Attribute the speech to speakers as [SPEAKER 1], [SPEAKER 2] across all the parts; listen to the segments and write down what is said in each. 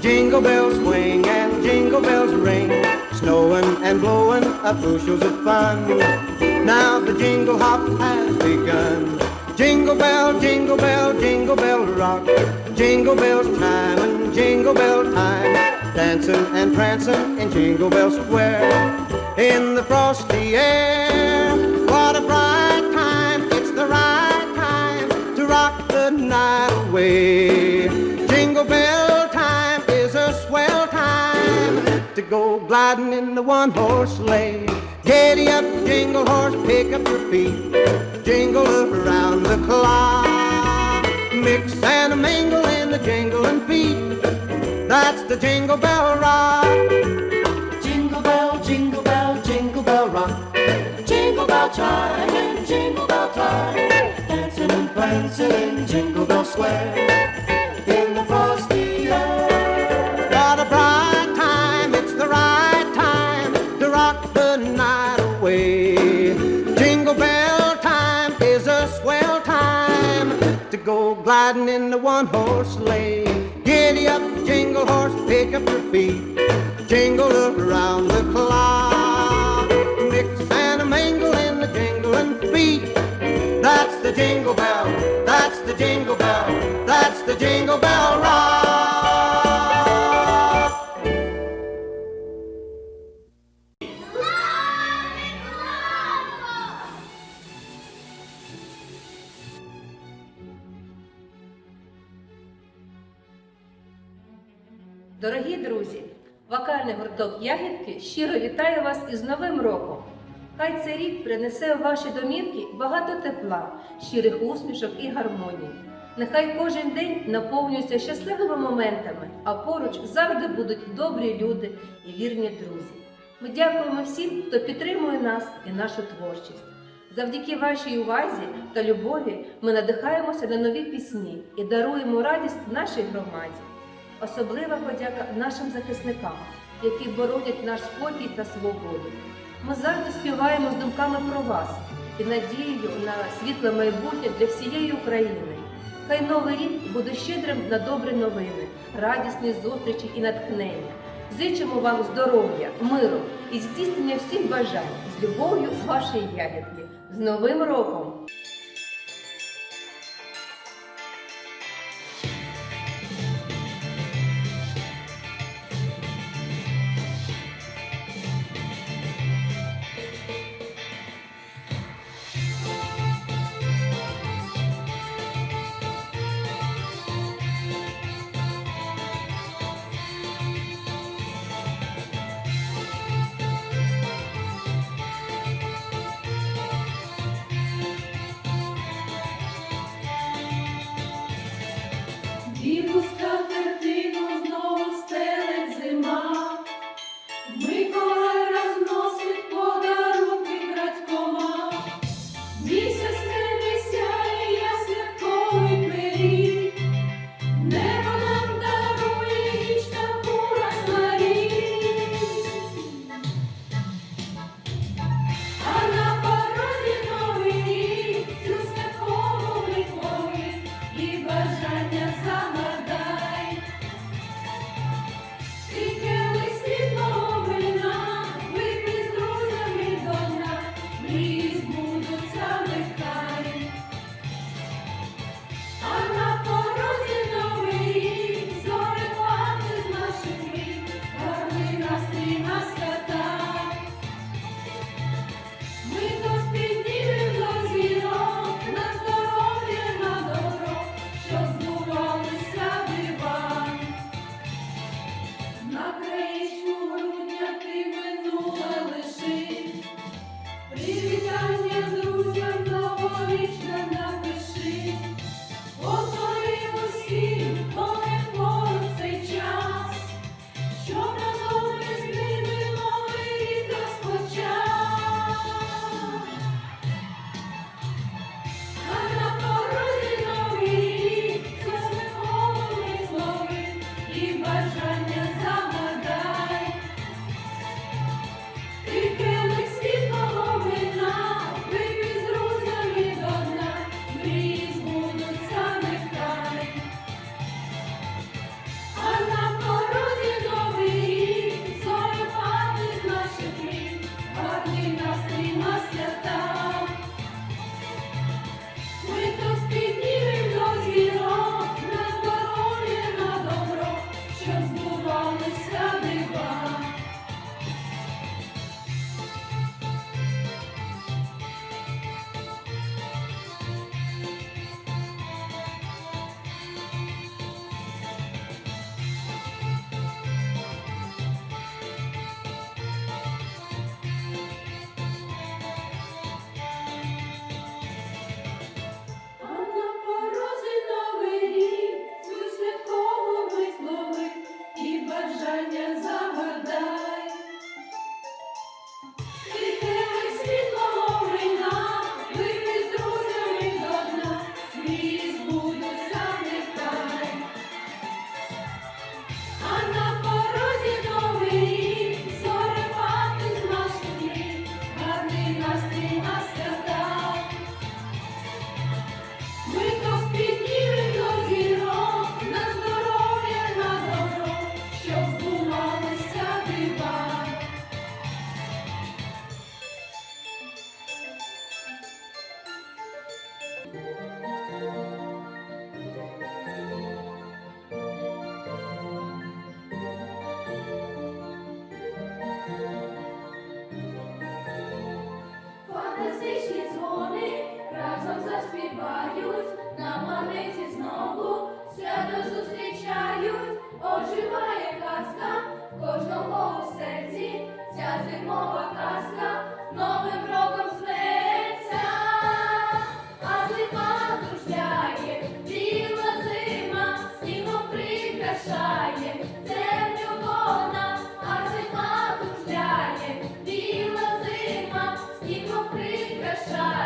[SPEAKER 1] Jingle bells swing and jingle bells ring. Snowing and blowing up bushels of fun. Now the jingle hop has begun. Jingle bell, jingle bell, jingle bell rock. Jingle bells time and jingle bell time. Dancing and prancing in Jingle Bell Square. In the frosty air. What a bright time. It's the right time to rock the night away. Go gliding in the one horse sleigh. Giddy up, jingle horse, pick up your feet. Jingle around the clock. Mix and mingle in the jingling feet. That's the jingle bell rock.
[SPEAKER 2] Jingle bell, jingle bell, jingle bell rock. Jingle bell chime and jingle bell time. Dancing and prancing in Jingle Bell Square. In the
[SPEAKER 1] one horse sleigh. Giddy up, jingle horse, pick up your feet. Jingle around the clock. Mix and a mingle in the jingling feet. That's the jingle bell, that's the jingle bell, that's the jingle bell rock.
[SPEAKER 3] Із Новим роком. Хай цей рік принесе у ваші домівки багато тепла, щирих усмішок і гармонії. Нехай кожен день наповнюється щасливими моментами, а поруч завжди будуть добрі люди і вірні друзі. Ми дякуємо всім, хто підтримує нас і нашу творчість. Завдяки вашій увазі та любові ми надихаємося на нові пісні і даруємо радість нашій громаді. Особлива подяка нашим захисникам, які боронять наш спокій та свободу. Ми завжди співаємо з думками про вас і надією на світле майбутнє для всієї України. Хай новий рік буде щедрим на добрі новини, радісні зустрічі і натхнення. Зичимо вам здоров'я, миру і здійснення всіх бажань з любов'ю вашої ягідки. З Новим роком!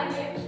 [SPEAKER 4] Bye.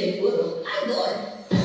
[SPEAKER 4] dia.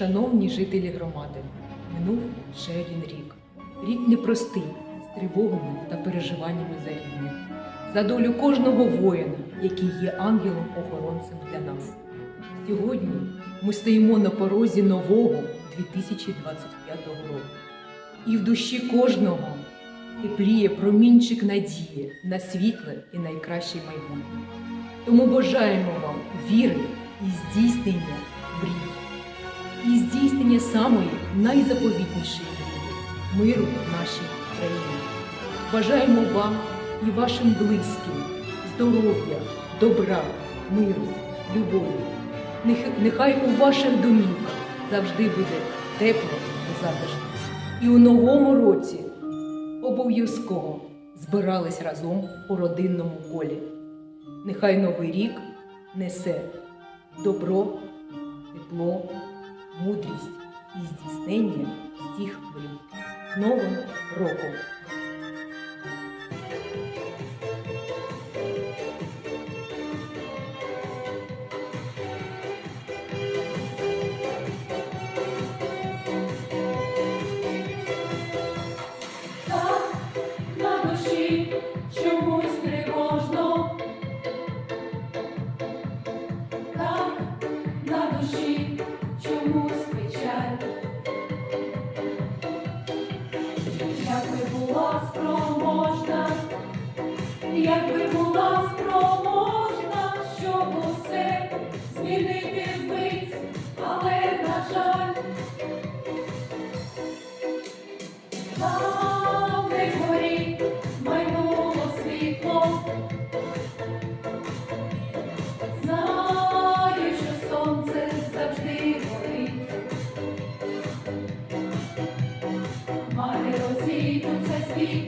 [SPEAKER 5] Шановні жителі громади, минув ще один рік. Рік непростий, з тривогами та переживаннями за рідних, за долю кожного воїна, який є ангелом-охоронцем для нас. Сьогодні ми стоїмо на порозі нового 2025 року. І в душі кожного тепліє промінчик надії на світле і найкраще майбутнє. Тому бажаємо вам віри і здійснення здійснення самої найзаповітнішої миру в нашій країні. Бажаємо вам і вашим близьким здоров'я, добра, миру, любові. Нехай у ваших домівках завжди буде тепло і затишно. І у новому році обов'язково збирались разом у родинному колі. Нехай новий рік несе добро, тепло, мудрість і здійснення всіх мрій. Новим роком!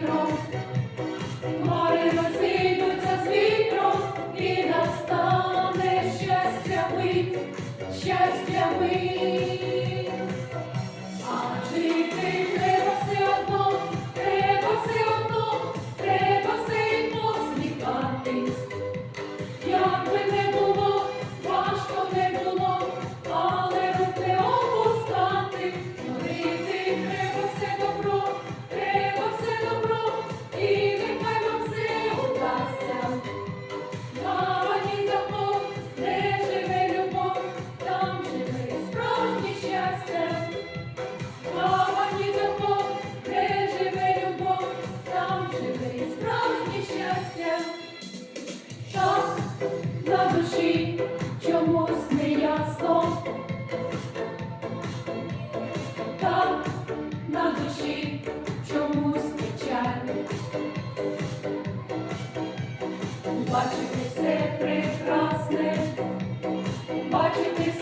[SPEAKER 6] З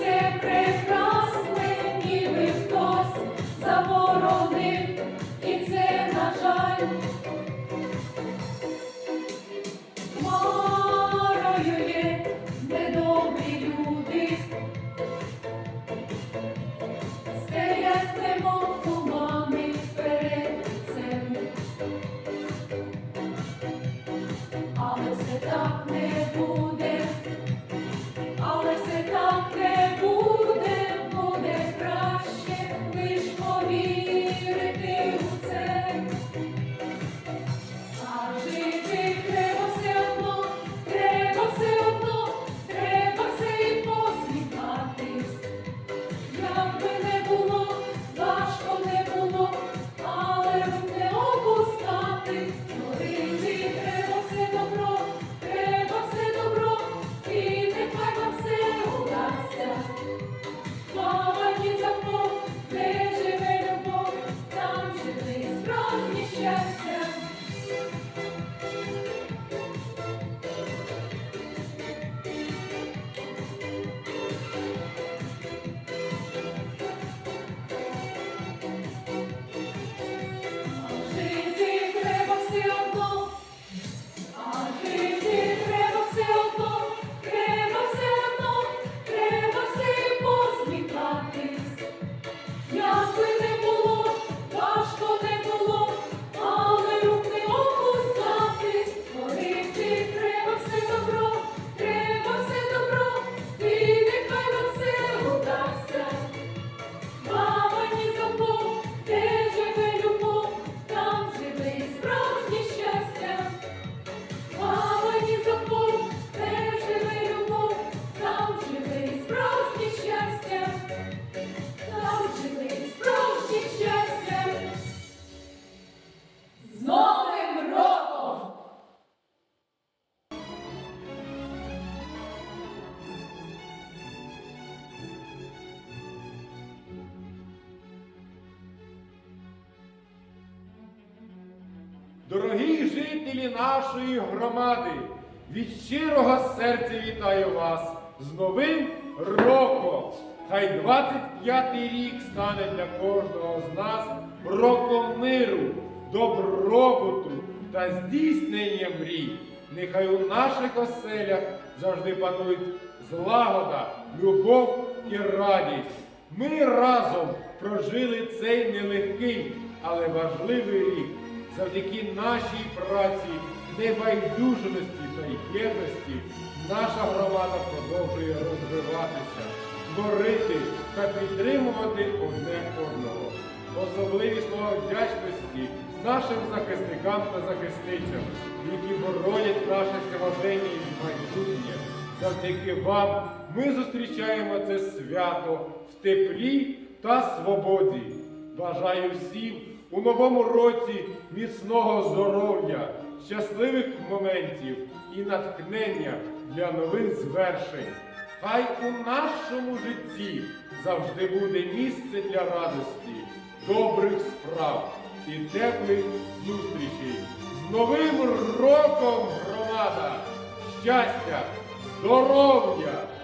[SPEAKER 7] sempre. 25-й рік стане для кожного з нас роком миру, добробуту та здійснення мрій. Нехай у наших оселях завжди панують злагода, любов і радість. Ми разом прожили цей нелегкий, але важливий рік завдяки нашій праці, небайдужності та єдності. Наша громада продовжує розвиватися корити та підтримувати одне одного. Особливі слова вдячності нашим захисникам та захисницям, які боронять наше сьогодення і майбутнє. Завдяки вам ми зустрічаємо це свято в теплі та свободі. Бажаю всім у новому році міцного здоров'я, щасливих моментів і натхнення для нових звершень. Хай у нашому житті завжди буде місце для радості, добрих справ і теплих зустрічей. З Новим роком, громада, щастя, здоров'я!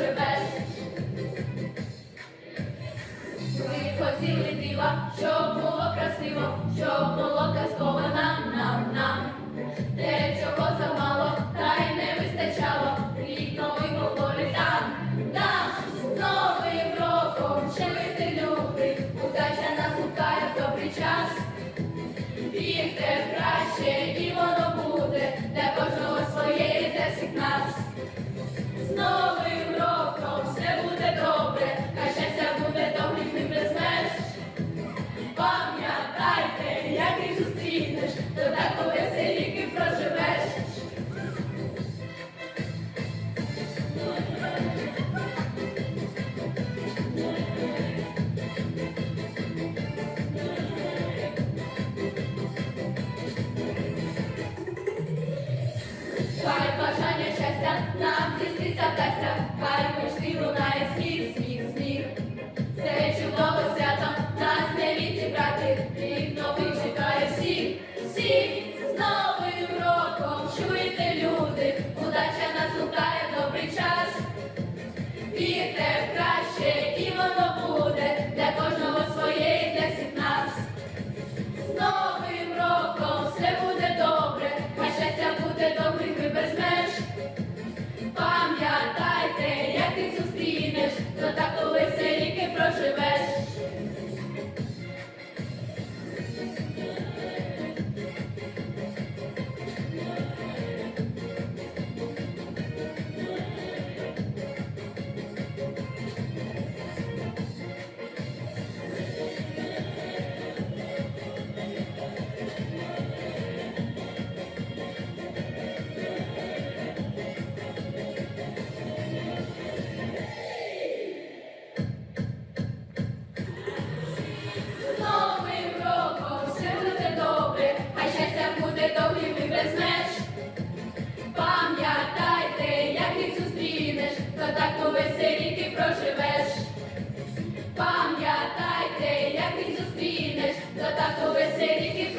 [SPEAKER 6] Thank you. Tá Tatu que